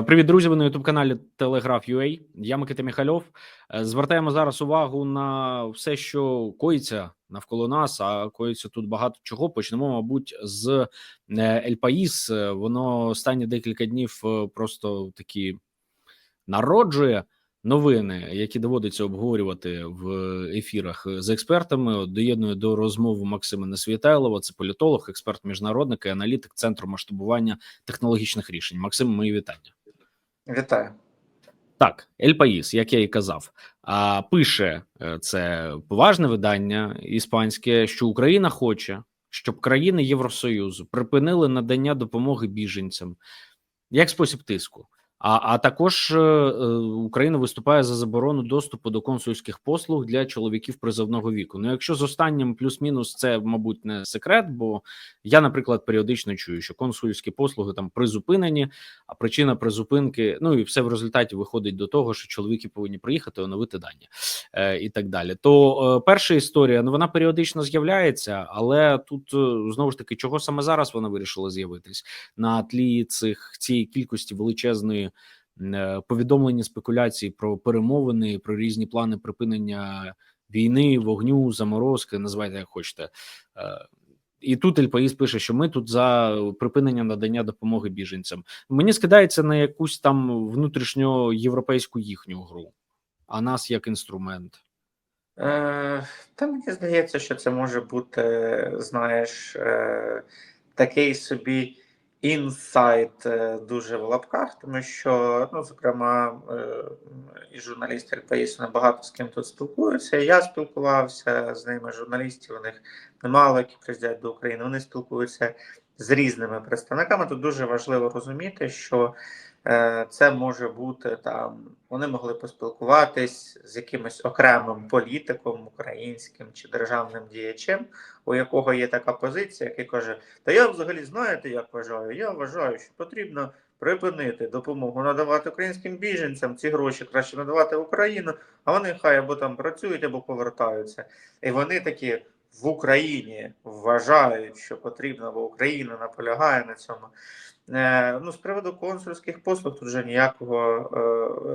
Привіт, друзі! Ви на youtube каналі Telegraph.ua. Я Микита Міхальов. Е, Звертаємо зараз увагу на все, що коїться навколо нас. А коїться тут багато чого. Почнемо, мабуть, з Ель Паїс. Е, Воно останні декілька днів е, просто такі народжує новини, які доводиться обговорювати в ефірах з експертами. От Доєдную до розмови Максима Несвітайлова. Це політолог, експерт, міжнародник і аналітик центру масштабування технологічних рішень. Максим, мої вітання. Вітаю. Так, Ель Паїс, як я і казав, а пише е, це поважне видання іспанське, що Україна хоче, щоб країни Євросоюзу припинили надання допомоги біженцям як спосіб тиску. А а також е, е, Україна виступає за заборону доступу до консульських послуг для чоловіків призовного віку. Ну, якщо з останнім плюс-мінус, це мабуть не секрет, бо я, наприклад, періодично чую, що консульські послуги там призупинені, а причина призупинки, ну і все в результаті виходить до того, що чоловіки повинні приїхати, оновити дані е, і так далі. То е, перша історія, ну вона періодично з'являється, але тут е, знову ж таки, чого саме зараз вона вирішила з'явитись на тлі цих цієї кількості величезної. Е, повідомлення спекуляцій про перемовини, про різні плани припинення війни, вогню, заморозки, називайте як хочете. Е, і тут Ельпаїс пише, що ми тут за припинення надання допомоги біженцям. Мені скидається на якусь там внутрішньоєвропейську їхню гру, а нас як інструмент. Е, Та мені здається, що це може бути, знаєш, е, такий собі інсайт е, дуже в лапках, тому що, ну, зокрема, е, і журналісти РПІСу набагато з ким тут спілкуються. Я спілкувався з ними, журналістів, у них немало, які приїздять до України. Вони спілкуються з різними представниками. Тут дуже важливо розуміти, що це може бути там, вони могли поспілкуватись з якимось окремим політиком українським чи державним діячем, у якого є така позиція, який каже: Та я взагалі знаєте, як вважаю? Я вважаю, що потрібно припинити допомогу надавати українським біженцям. Ці гроші краще надавати в Україну, а вони хай або там працюють, або повертаються. І вони такі. В Україні вважають, що потрібно, бо Україна наполягає на цьому. Е, ну, з приводу консульських послуг тут вже ніякого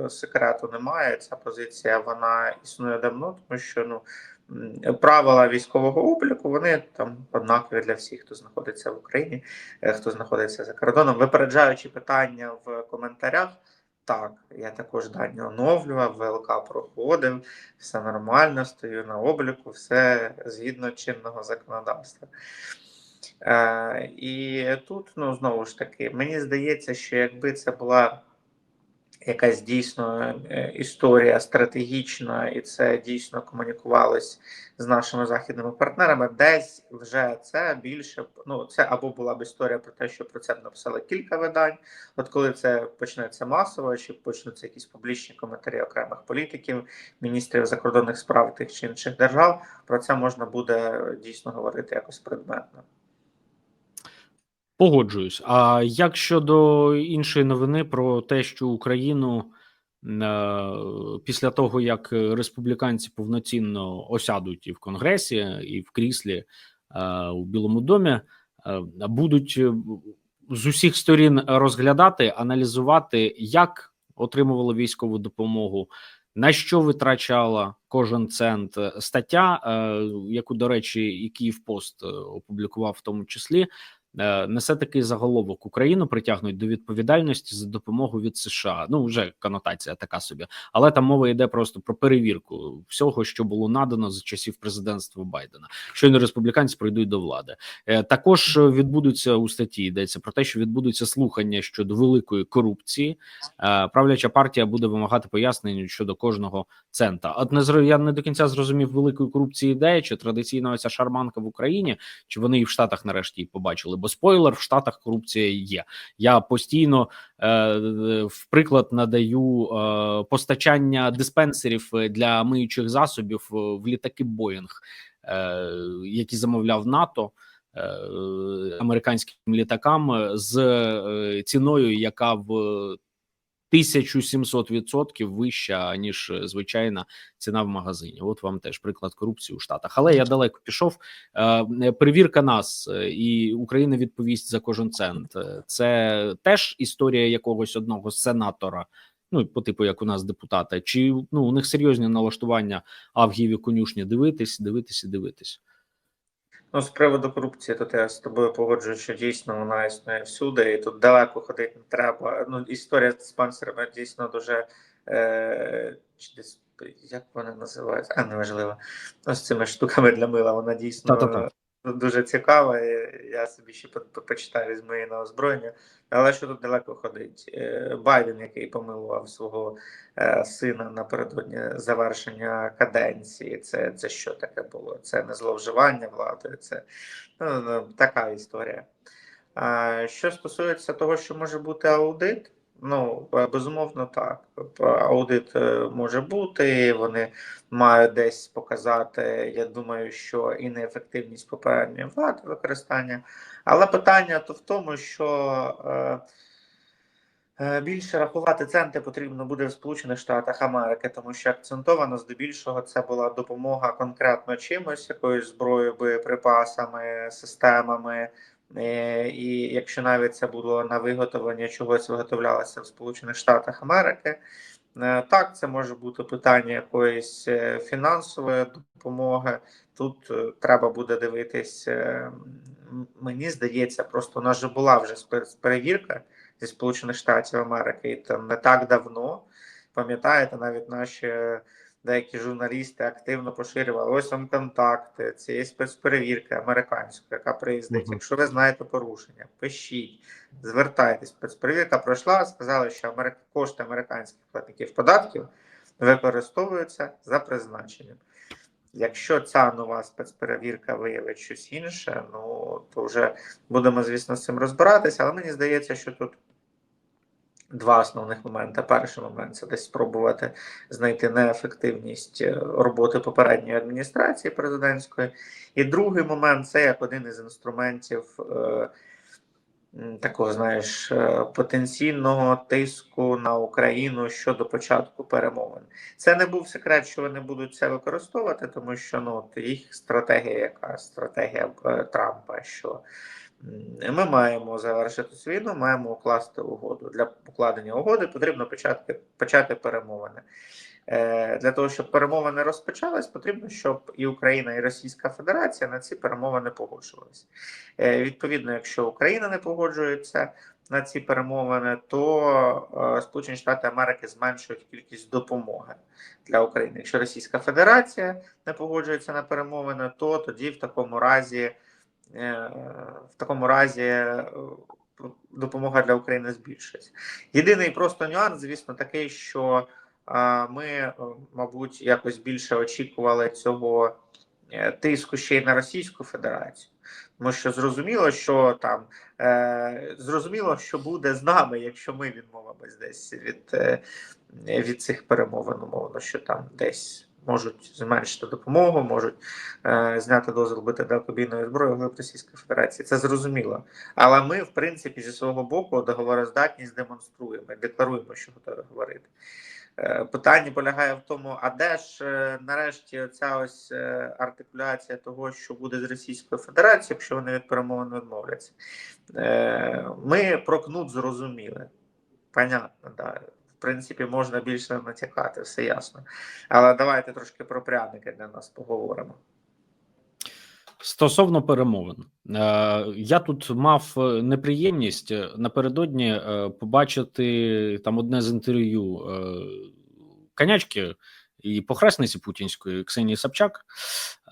е, секрету немає. Ця позиція вона існує давно, тому що ну правила військового обліку вони там однакові для всіх, хто знаходиться в Україні, е, хто знаходиться за кордоном. Випереджаючи питання в коментарях. Так, я також дані оновлював, ВЛК проходив, все нормально, стою на обліку, все згідно чинного законодавства. Е, І тут, ну знову ж таки, мені здається, що якби це була якась дійсно е, історія стратегічна, і це дійсно комунікувалось з нашими західними партнерами, десь вже це більше ну це або була б історія про те, що про це написали кілька видань. От коли це почнеться масово, чи почнуться якісь публічні коментарі окремих політиків, міністрів закордонних справ тих чи інших держав, про це можна буде дійсно говорити якось предметно. Погоджуюсь. А як щодо іншої новини про те, що Україну е, після того як республіканці повноцінно осядуть і в Конгресі, і в кріслі е, у Білому домі, е, будуть з усіх сторін розглядати, аналізувати, як отримували військову допомогу, на що витрачала кожен цент стаття, яку до речі, і Київпост опублікував в тому числі. Е, несе такий заголовок Україну притягнуть до відповідальності за допомогу від США. Ну вже конотація така собі, але там мова йде просто про перевірку всього, що було надано за часів президентства Байдена. Щойно республіканці пройдуть до влади. Е, також відбудуться у статті. Йдеться про те, що відбудуться слухання щодо великої корупції. Е, правляча партія буде вимагати пояснень щодо кожного цента. От не я не до кінця зрозумів великої корупції ідеї, чи традиційно ця шарманка в Україні, чи вони і в Штатах нарешті її побачили бо спойлер в Штатах корупція є. Я постійно е, в приклад надаю е, постачання диспенсерів для миючих засобів в літаки Боїнг, е, які замовляв НАТО. Е, американським літакам з е, ціною, яка в 1700% вища ніж е, звичайна ціна в магазині. От вам теж приклад корупції у Штатах. Але я далеко пішов. Е, Перевірка нас е, і Україна відповість за кожен цент. Е, Це теж історія якогось одного сенатора. Ну, по типу, як у нас депутата, чи ну у них серйозні налаштування авгієві конюшні дивитись, дивитись і дивитись. Ну, з приводу корупції, то я з тобою погоджую, що дійсно вона існує всюди, і тут далеко ходити не треба. Ну, історія з спонсорами дійсно дуже е, чи десь як вона називається? А неважливо. Ну, з цими штуками для мила. Вона дійсно Та-та-та. дуже цікава. і Я собі ще по- по- почитаю з моєї на озброєння. Але що тут далеко ходить? Е, Байден, який помилував свого е, сина напередодні завершення каденції, це, це що таке було? Це не зловживання владою, це ну, ну, така історія. Що стосується того, що може бути аудит, ну е, безумовно так. Аудит е, може бути, вони мають десь показати, я думаю, що і неефективність попередньої влади використання. Але питання то в тому, що е, е, більше рахувати центи потрібно буде в Сполучених Штатах Америки, тому що акцентовано здебільшого це була допомога конкретно чимось, якоюсь зброєю, боєприпасами, системами. Е, І якщо навіть це було на виготовлення чогось виготовлялося в Сполучених Штатах Америки, е, так це може бути питання якоїсь е, фінансової допомоги. Тут треба буде дивитись. Мені здається, просто у нас же була вже перевірка зі Сполучених Штатів Америки, і там не так давно. Пам'ятаєте, навіть наші деякі журналісти активно поширювали ось вам контакти цієї спецперевірки американської, яка приїздить. Мгм. Якщо ви знаєте порушення, пишіть, звертайтесь. Спецперевірка пройшла, сказали, що америк... кошти американських платників податків використовуються за призначенням. Якщо ця нова спецперевірка виявить щось інше, ну то вже будемо, звісно, з цим розбиратися, але мені здається, що тут два основних моменти. Перший момент це десь спробувати знайти неефективність е, роботи попередньої адміністрації президентської. І другий момент це як один із інструментів. е, Такого, знаєш, е, потенційного тиску на Україну щодо початку перемовин. Це не був секрет, що вони будуть це використовувати, тому що ну їх стратегія, яка стратегія Трампа, що ми маємо завершити цю війну, маємо укласти угоду. Для укладення угоди потрібно почати почати перемовини. Е, Для того щоб перемовини розпочались, потрібно, щоб і Україна, і Російська Федерація на ці перемовини погоджувалися. Е, Відповідно, якщо Україна не погоджується на ці перемовини, то е, Сполучені Штати Америки зменшують кількість допомоги для України. Якщо Російська Федерація не погоджується на перемовини, то тоді в такому разі в такому разі е, допомога для України збільшується. Єдиний просто нюанс, звісно, такий, що е, ми, е, мабуть, якось більше очікували цього е, тиску ще й на Російську Федерацію. Тому що зрозуміло, що там е, зрозуміло, що буде з нами, якщо ми відмовимось десь від, е, від цих перемовин, умовно, що там десь можуть зменшити допомогу, можуть е, зняти дозвіл бити далекобійною зброєю глиб Російської Федерації. Це зрозуміло. Але ми, в принципі, зі свого боку договороздатність демонструємо, і декларуємо, що готові говорити. Е, Питання полягає в тому, а де ж е, нарешті ця ось е, артикуляція того, що буде з Російською Федерацією, якщо вони від перемовин відмовляться. Ми про кнут зрозуміли. Понятно, да. Принципі, можна більше натякати, все ясно. Але давайте трошки про пряники для нас поговоримо. Стосовно перемовин, е, я тут мав е, неприємність е, напередодні побачити там одне з інтерв'ю конячки і похресниці путінської Ксенії Собчак,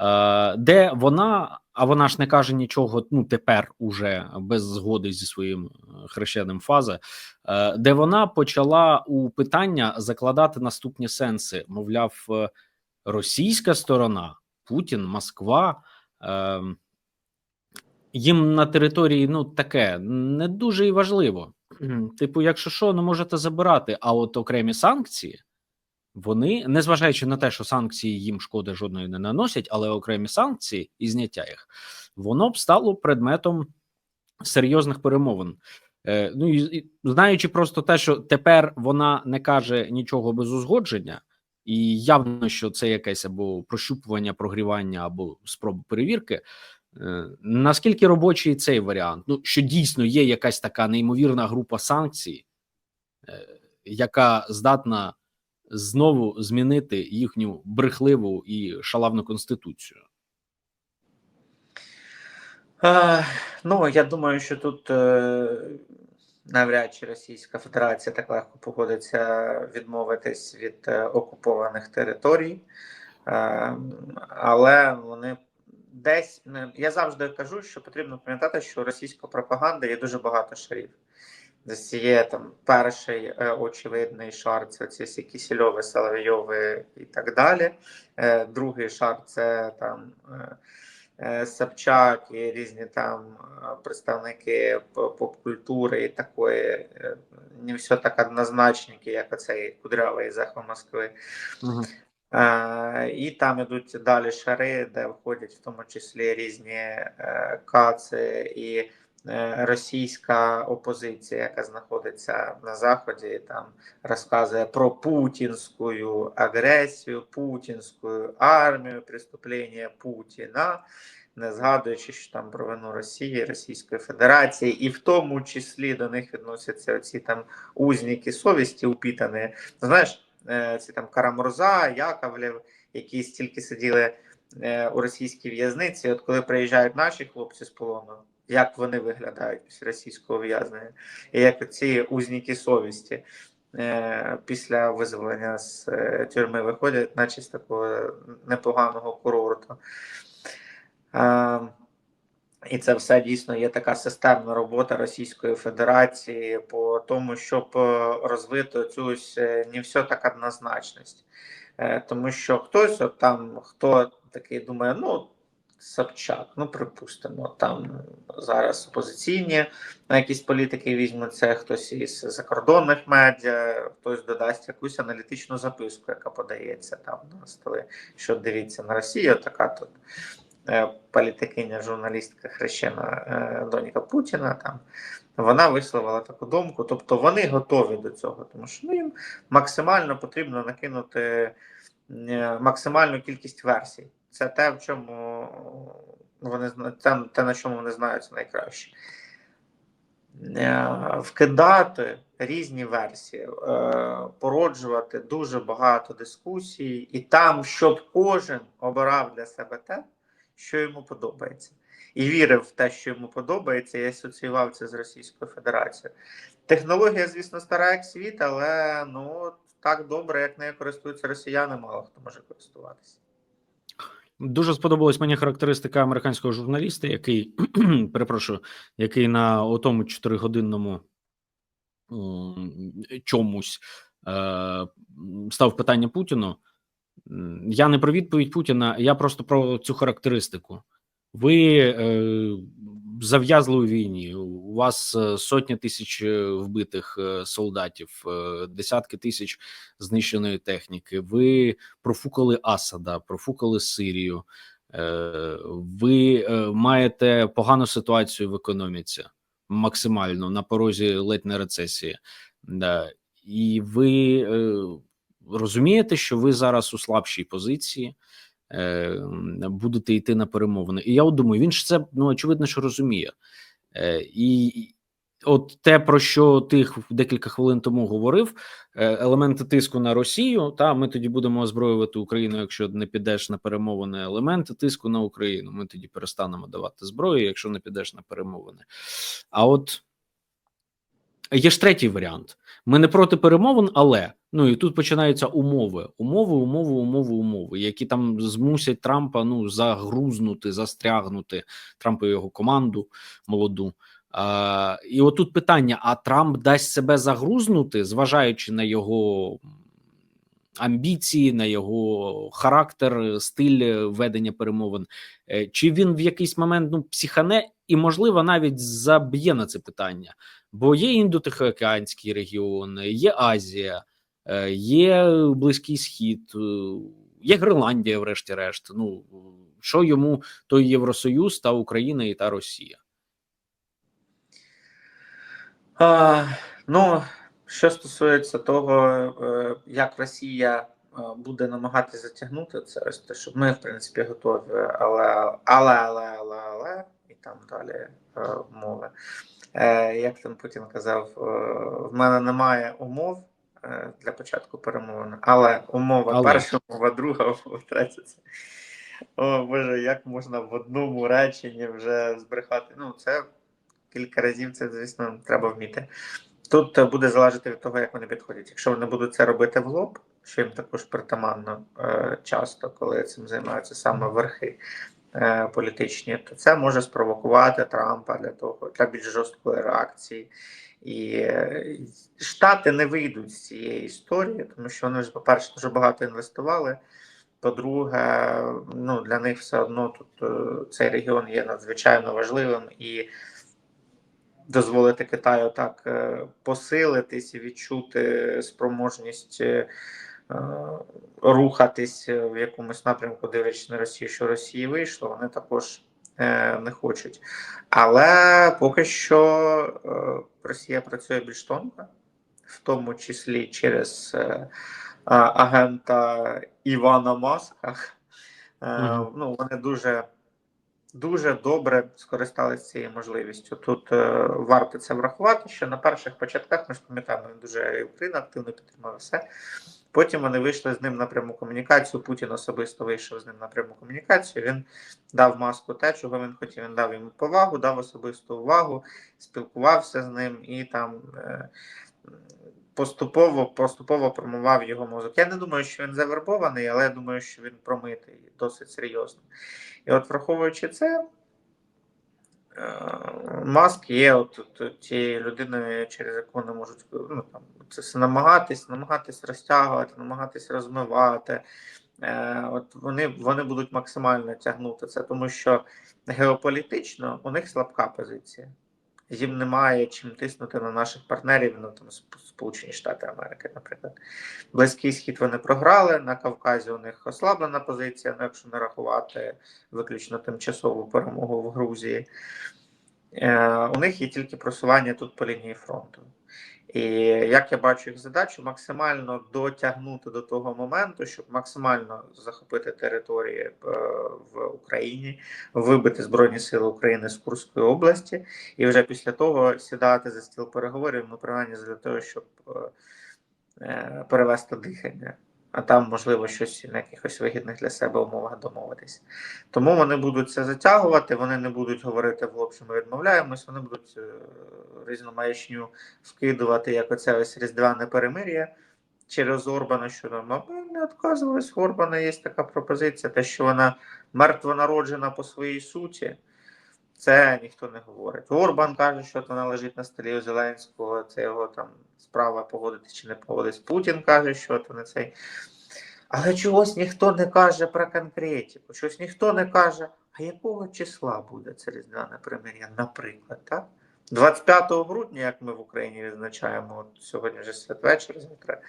е, де вона, а вона ж не каже нічого, ну тепер уже без згоди зі своїм е, хрещеним фази, е, де вона почала у питання закладати наступні сенси: мовляв, російська сторона, Путін, Москва. Їм на території ну таке не дуже і важливо. Типу, якщо що, ну можете забирати. А от окремі санкції, вони, незважаючи на те, що санкції їм шкоди жодної не наносять, але окремі санкції і зняття їх, воно б стало предметом серйозних перемовин. Е, ну і, знаючи просто те, що тепер вона не каже нічого без узгодження, і явно, що це якесь або прощупування, прогрівання, або спроба перевірки. Е, наскільки робочий цей варіант? Ну що дійсно є якась така неймовірна група санкцій, е, яка здатна знову змінити їхню брехливу і шалавну конституцію? Е, ну, я думаю, що тут е, навряд чи Російська Федерація так легко погодиться відмовитись від е, окупованих територій, е, але вони десь не- я завжди кажу, що потрібно пам'ятати, що російська пропаганда є дуже багато шарів. Десь є там перший е, очевидний шар, це ці всі Кісельови, Соловйови і так далі. Е, другий шар це там. Е, Собчак і різні там представники поп-культури і такої, е, не все так однозначники, як оцей кудрявий захо Москви. Е, І там ідуть далі шари, де входять в тому числі різні е, каци і російська опозиція, яка знаходиться на заході, там розказує про путінську агресію, путінську армію, преступлення Путіна, не згадуючи, що там про вину Росії, Російської Федерації, і в тому числі до них відносяться оці там узніки совісті упітані. Знаєш, е, ці там Карамурза, Яковлев, які стільки сиділи е, у російській в'язниці. От коли приїжджають наші хлопці з полону, як вони виглядають після російського ув'язнення, і як ці узніки совісті е, після визволення з е, тюрми виходять, наче з такого непоганого курорту. Е, і це все дійсно є така системна робота Російської Федерації по тому, щоб е, розвити цю е, не все так однозначність. Е, Тому що хтось от там, хто такий думає, ну. Собчак, ну припустимо, там зараз опозиційні якісь політики візьмуться, хтось із закордонних медіа, хтось додасть якусь аналітичну записку, яка подається там на столи. Що дивіться на Росію, така тут е, політикиня, журналістка хрещена е, донька Путіна. Там вона висловила таку думку. Тобто вони готові до цього, тому що ну, їм максимально потрібно накинути е, максимальну кількість версій. Це те, в чому вони зна- те, те, на чому вони знаються найкраще. Е, Вкидати різні версії, е, породжувати дуже багато дискусій, і там, щоб кожен обирав для себе те, що йому подобається, і вірив в те, що йому подобається, і асоціював це з Російською Федерацією. Технологія, звісно, стара як світ, але ну так добре, як нею користуються росіяни, мало хто може користуватися. Дуже сподобалась мені характеристика американського журналіста, який перепрошую, який на отому чотиригодинному чомусь е, став питання Путіну. Я не про відповідь Путіна, я просто про цю характеристику. Ви е, зав'язли у війні. У вас е, сотні тисяч е, вбитих е, солдатів, десятки тисяч знищеної техніки. Ви профукали Асада, профукали Сирію. Ви маєте погану ситуацію в економіці, максимально на порозі ледь не рецесії. Да. І ви розумієте, що ви зараз у слабшій позиції. Е, Будете йти на перемовини, і я от думаю, він ж це ну очевидно, що розуміє, Е, і от те, про що ти декілька хвилин тому говорив, е, елементи тиску на Росію. Та ми тоді будемо озброювати Україну, якщо не підеш на перемовини. Елементи тиску на Україну. Ми тоді перестанемо давати зброю, якщо не підеш на перемовини. А от є ж третій варіант. Ми не проти перемовин, але ну і тут починаються умови, умови, умови, умови, умови, які там змусять Трампа ну загрузнути, застрягнути Трампа і його команду молоду. А, і отут питання: а Трамп дасть себе загрузнути, зважаючи на його амбіції, на його характер, стиль ведення перемовин, Е, чи він в якийсь момент ну психане і, можливо, навіть заб'є на це питання, бо є індотихоокеанський регіон, є Азія, е, є Близький Схід, е, є Гренландія, врешті-решт. Ну що йому той Євросоюз та Україна і та Росія? А, ну, що стосується того, е, як Росія буде намагатися затягнути це, ось те, щоб ми, в принципі, готові, але, але, але, але, але, і там далі мови. Е, як там Путін казав, е, в мене немає умов е, для початку перемовин, але умова Але. перша, умова друга, умова третя. Це... О Боже, як можна в одному реченні вже збрехати? Ну, це кілька разів, це, звісно, треба вміти. Тут буде залежати від того, як вони підходять. Якщо вони будуть це робити в лоб, що їм також притаманно часто, коли цим займаються саме верхи політичні, то це може спровокувати Трампа для того для більш жорсткої реакції. І е, Штати не вийдуть з цієї історії, тому що вони ж, по-перше, дуже багато інвестували. По-друге, ну для них все одно тут е, цей регіон є надзвичайно важливим і дозволити Китаю так е, посилитись і відчути спроможність е, е, рухатись в якомусь напрямку, дивлячись на Росію, що Росії вийшло, вони також е, не хочуть. Але поки що е, Росія працює більш тонко, в тому числі через е, агента Івана Маска. Е, Мгм. Ну, вони дуже дуже добре скористалися цією можливістю. Тут е, варто це врахувати, що на перших початках ми ж пам'ятаємо, дуже Україна активно підтримав все. Потім вони вийшли з ним на пряму комунікацію. Путін особисто вийшов з ним на пряму комунікацію. Він дав маску те, чого він хотів. Він дав йому повагу, дав особисту увагу, спілкувався з ним і там. Е, Поступово поступово промивав його мозок. Я не думаю, що він завербований, але я думаю, що він промитий досить серйозно. І от, враховуючи це, Маск є от, от тією людиною, через яку вони можуть ну, там, це все намагатись, намагатись розтягувати, намагатись розмивати. Е, От вони, вони будуть максимально тягнути це, тому що геополітично у них слабка позиція. Їм немає чим тиснути на наших партнерів, ну там Сполучені Штати Америки, наприклад. Близький схід вони програли. На Кавказі у них ослаблена позиція, ну, якщо не рахувати виключно тимчасову перемогу в Грузії. Е, У них є тільки просування тут по лінії фронту. І як я бачу їх задачу, максимально дотягнути до того моменту, щоб максимально захопити території е, в Україні, вибити Збройні Сили України з Курської області, і вже після того сідати за стіл переговорів, ну принаймні для того, щоб е, перевести дихання. А там можливо щось на якихось вигідних для себе умовах домовитися. Тому вони будуть це затягувати, вони не будуть говорити в що ми відмовляємось, вони будуть е, різну маячню вкидувати, як оце ось різдвяне перемир'я через Орбана, що там ми не відказувались. У Орбана є така пропозиція, те, що вона мертвонароджена по своїй суті. Це ніхто не говорить. Орбан каже, що вона лежить на столі у Зеленського, це його там справа погодитись чи не погодитись. Путін каже, що то не цей. Але чогось ніхто не каже про конкретику, чогось ніхто не каже, а якого числа буде це різдвяне примир'я, наприклад, так? 25 грудня, як ми в Україні відзначаємо, от сьогодні вже святвечір, завтра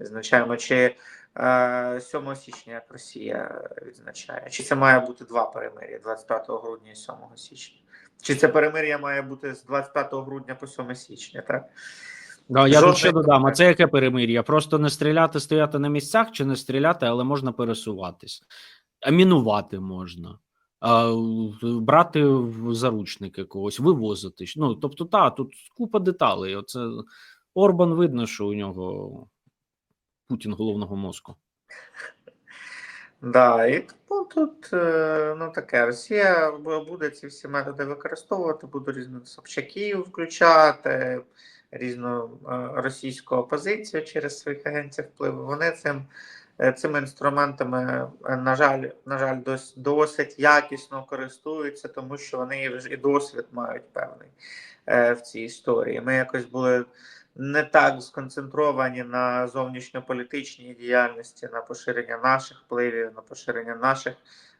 відзначаємо, чи 7 січня, як Росія відзначає, чи це має бути два перемир'я 25 грудня і 7 січня? Чи це перемир'я має бути з 25 грудня по 7 січня, так? Да, я тут ще додам, а це яке перемир'я? Просто не стріляти, стояти на місцях чи не стріляти, але можна пересуватись. А мінувати можна, а, брати в заручники когось, вивозити. Ну, тобто, та, тут купа деталей. Оце Орбан видно, що у нього Путін головного мозку. Да, і тому тут е, ну таке Росія буде ці всі методи використовувати, буде різно Собчаків включати, різну е, російську опозицію через своїх агентів впливу. Вони цим е, цими інструментами, на жаль, на жаль, дос, досить якісно користуються, тому що вони вже і досвід мають певний в цій історії. Ми якось були не так сконцентровані на зовнішньополітичній діяльності, на поширення наших впливів, на поширення наших,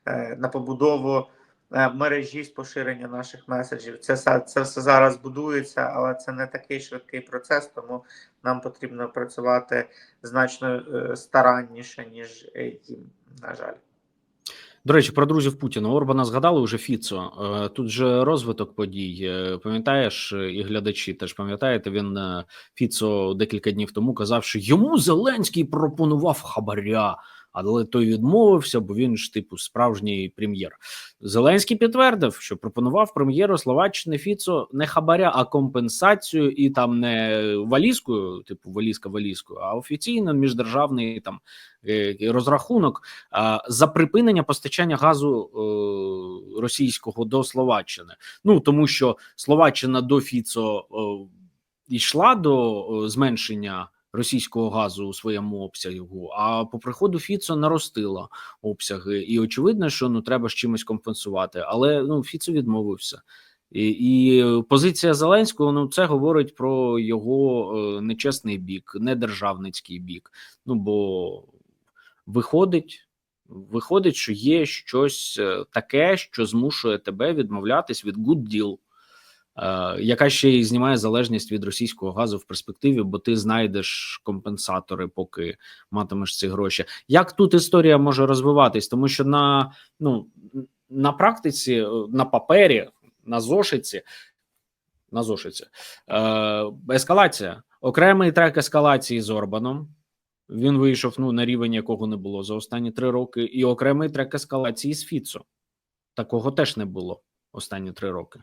е, на побудову е, мережі з поширення наших меседжів. Це це все зараз будується, але це не такий швидкий процес, тому нам потрібно працювати значно е, старанніше, ніж їм, на жаль. До речі, про друзів Путіна Орбана згадали уже Фіцо. Е, Тут же розвиток подій. Е, Пам'ятаєш, е, і глядачі теж пам'ятаєте, він Фіцо декілька днів тому казав, що йому Зеленський пропонував хабаря, але той відмовився, бо він ж типу справжній прем'єр. Зеленський підтвердив, що пропонував прем'єру Словаччини Фіцо не хабаря, а компенсацію, і там не валізкою, типу валізка валізкою, а офіційно міждержавний там е, розрахунок за припинення постачання газу е, російського до Словаччини. Ну тому що Словаччина до Фіцо е, йшла до зменшення російського газу у своєму обсягу, а по приходу Фіцо наростила обсяги, і очевидно, що ну треба з чимось компенсувати. Але ну Фіцо відмовився. І, і позиція Зеленського ну це говорить про його е, нечесний бік, недержавницький бік. Ну бо виходить, виходить, що є щось е, таке, що змушує тебе відмовлятись від good deal, яка ще й знімає залежність від російського газу в перспективі, бо ти знайдеш компенсатори, поки матимеш ці гроші. Як тут історія може розвиватись? Тому що на ну на практиці, е, на папері, на зошиці, на зошиці е, ескалація, окремий трек ескалації з Орбаном. Він вийшов ну на рівень, якого не було за останні три роки, і окремий трек ескалації з Фіцо. Такого теж не було останні три роки.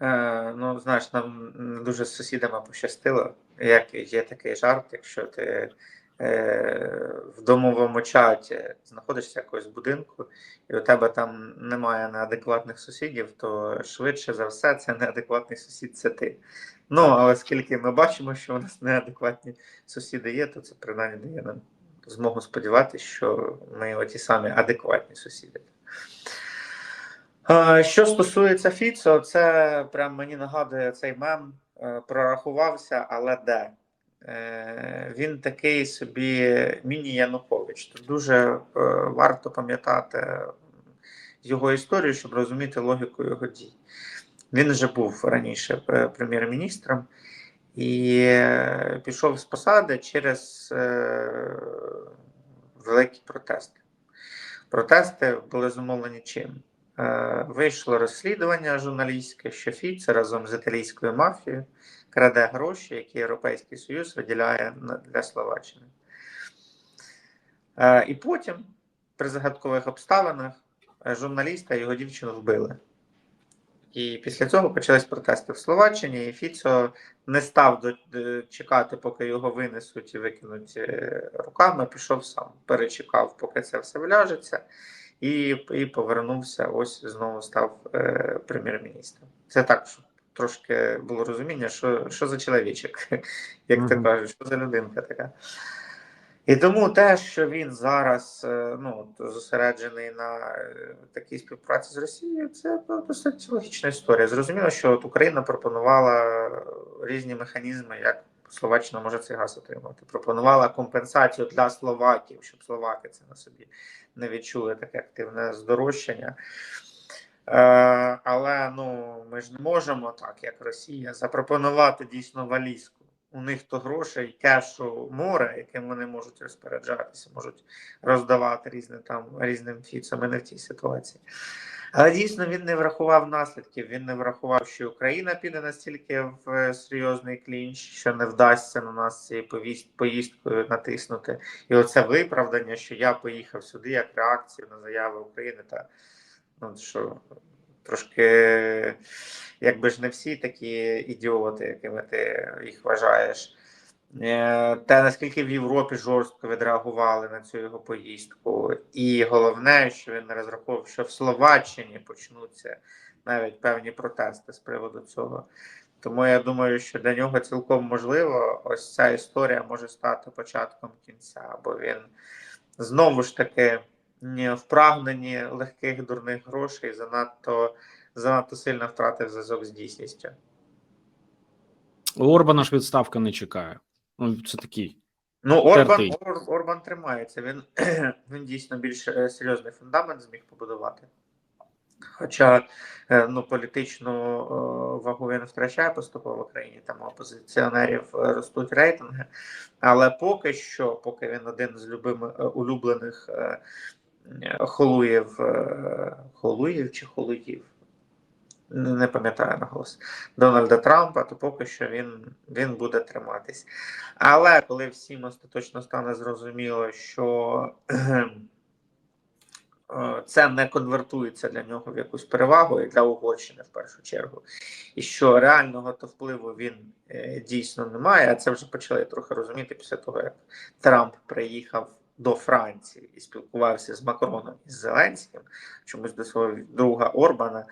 Е, ну, знаєш, нам дуже з сусідами пощастило. Як є такий жарт, якщо ти е, в домовому чаті знаходишся в якогось будинку, і у тебе там немає неадекватних сусідів, то швидше за все це неадекватний сусід це ти. Ну, але оскільки ми бачимо, що у нас неадекватні сусіди є, то це принаймні дає нам змогу сподіватися, що ми оті самі адекватні сусіди. Е, Що стосується Фіцо, це прям мені нагадує цей мем. е, Прорахувався, але де? Е, Він такий собі міні-Янукович. Дуже варто пам'ятати його історію, щоб розуміти логіку його дій. Він вже був раніше прем'єр-міністром і пішов з посади через великі протести. Протести були зумовлені чим? Е, Вийшло розслідування журналістське, що Фіце разом з італійською мафією краде гроші, які Європейський Союз виділяє для Словаччини. Е, І потім, при загадкових обставинах, е, журналіста і його дівчину вбили. І після цього почались протести в Словаччині, і Фіцо не став чекати, поки його винесуть і викинуть руками, пішов сам, перечекав, поки це все вляжеться, і, і повернувся. Ось знову став е, прем'єр-міністром. Це так, щоб трошки було розуміння, що, що за чоловічок, як то Мгм. кажуть, що за людинка така. І тому те, що він зараз е, ну, зосереджений на е, такій співпраці з Росією, це ну, досить логічна історія. Зрозуміло, що от Україна пропонувала різні механізми, як Словаччина може цей газ отримати. Пропонувала компенсацію для словаків, щоб словаки це на собі не відчули таке активне здорожчання. Е, але ну ми ж не можемо так, як Росія, запропонувати дійсно валізку. У них то грошей, кешу море, яким вони можуть розпоряджатися, можуть роздавати різним там різним фіцам і не в цій ситуації. Але дійсно він не врахував наслідків. Він не врахував, що Україна піде настільки в е, серйозний клінч, що не вдасться на нас цією поїздкою натиснути. І оце виправдання, що я поїхав сюди як реакцію на заяви України та ну що трошки, якби ж не всі такі ідіоти, якими ти їх вважаєш. Те, наскільки в Європі жорстко відреагували на цю його поїздку, і головне, що він не розраховував, що в Словаччині почнуться навіть певні протести з приводу цього. Тому я думаю, що для нього цілком можливо, ось ця історія може стати початком кінця, бо він знову ж таки в прагненні легких дурних грошей занадто, занадто сильно втратив зв'язок з дійсністю. Орбана ж відставка не чекає. Ну, це такий. Ну, Орбан, Ор, Орбан тримається. Він, він дійсно більш е, серйозний фундамент зміг побудувати. Хоча е, ну, політичну е, вагу він втрачає поступово в країні, там опозиціонерів ростуть рейтинги. Але поки що, поки він один з любими, е, улюблених Холуєв, е, Холуєв чи Холуїв, не пам'ятаю наголос, Дональда Трампа, то поки що він, він буде триматись. Але коли всім остаточно стане зрозуміло, що е, це не конвертується для нього в якусь перевагу і для Угорщини в першу чергу, і що реального то впливу він е, дійсно не має, а це вже почали трохи розуміти після того, як Трамп приїхав до Франції і спілкувався з Макроном і з Зеленським, чомусь до свого друга Орбана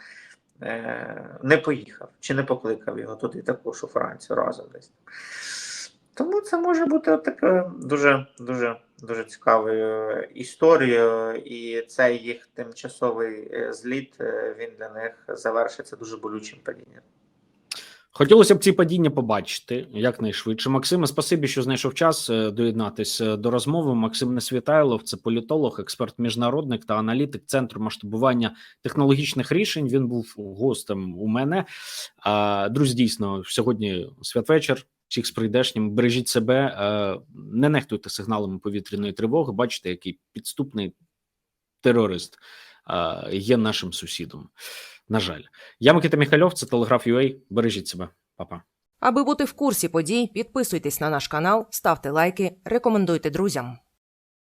не поїхав чи не покликав його туди також у Францію разом десь. Тому це може бути така дуже дуже дуже цікавою історією, і цей їх тимчасовий е, зліт е, він для них завершиться дуже болючим падінням. Хотілося б ці падіння побачити якнайшвидше. Максиме, спасибі, що знайшов час е, доєднатися до розмови. Максим Несвітайлов, це політолог, експерт, міжнародник та аналітик центру масштабування технологічних рішень. Він був гостем у мене. Друзі, дійсно, сьогодні святвечір. Всіх з прийдешнім, бережіть себе, е, не нехтуйте сигналами повітряної тривоги. Бачите, який підступний терорист е, є нашим сусідом. На жаль, я Микита Міхальов, це телеграф UA. Бережіть себе, Па-па. Аби бути в курсі подій, підписуйтесь на наш канал, ставте лайки, рекомендуйте друзям.